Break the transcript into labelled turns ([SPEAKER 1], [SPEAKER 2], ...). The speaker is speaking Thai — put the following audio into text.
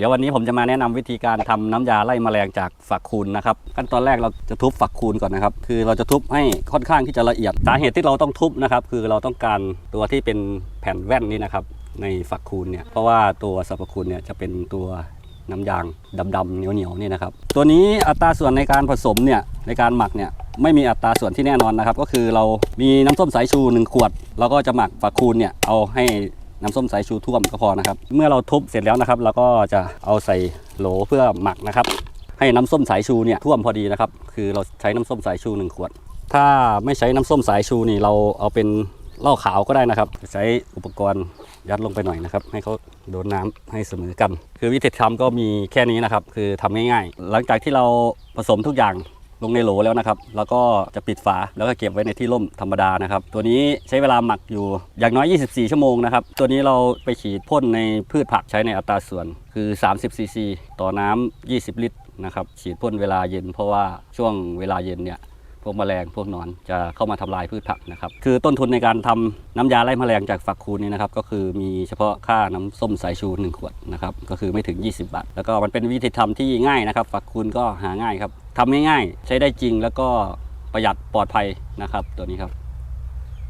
[SPEAKER 1] เดี๋ยววันนี้ผมจะมาแนะนำวิธีการทำน้ำยาไล่แมลงจากฝักคูณนะครับ ขั้นตอนแรกเราจะทุบฝักคูณก่อนนะครับ คือเราจะทุบให้ค่อนข้างที่จะละเอียดสาเหตุที่เราต้องทุบนะครับ คือเราต้องการตัวที่เป็นแผ่นแว่นนี้นะครับ ในฝักคูณเนี่ยเพราะว่าตัวสรรพคุณเนี่ยจะเป็นตัวน้ำยางดำๆเหนียวๆนี่นะครับ ตัวนี้อัตราส่วนในการผสมเนี่ยในการหมักเนี่ยไม่มีอัตราส่วนที่แน่นอนนะครับ ก็คือเรามีน้ำส้มสายชูหนึ่งขวดเราก็จะหมักฝักคูณเนี่ยเอาให้ น้ำส้มสายชูท่วมก็พอนะครับ เมื่อเราทุบเสร็จแล้วนะครับเราก็จะเอาใส่โหลเพื่อหมักนะครับ ให้น้ำส้มสายชูเนี่ยท่วมพอดีนะครับ คือเราใช้น้ำส้มสายชูหนึ่งขวด ถ้าไม่ใช้น้ำส้มสายชูนี่เราเอาเป็นเหล้าขาวก็ได้นะครับ ใช้อุปกรณ์ยัดลงไปหน่อยนะครับ ให้เขาโดนน้ำให้เสมอกัน คือวิธีทำก็มีแค่นี้นะครับ คือทำง่ายๆ หลังจากที่เราผสมทุกอย่าง ลงในโหลแล้วนะครับ แล้วก็จะปิดฝาแล้วก็เก็บไว้ในที่ร่มธรรมดานะครับ ตัวนี้ใช้เวลาหมักอยู่อย่างน้อย 24 ชั่วโมงนะครับ ตัวนี้เราไปฉีดพ่นในพืชผักใช้ในอัตราส่วนคือ 30 ซีซีต่อน้ำ20 ลิตรนะครับ ฉีดพ่นเวลาเย็น เพราะว่าช่วงเวลาเย็นเนี่ยพวกแมลงพวกหนอนจะเข้ามาทำลายพืชผักนะครับคือต้นทุนในการทำน้ำยาไล่แมลงจากฝักคูณนี่นะครับก็คือมีเฉพาะค่าน้ำส้มสายชู 1 ขวดนะครับก็คือไม่ถึง 20 บาท แล้วก็มันเป็นวิธีทำที่ง่ายนะครับฝักคูณก็หาง่ายครับ ทำง่ายๆ ใช้ได้จริงแล้วก็ประหยัดปลอดภัยนะครับตัวนี้ครับ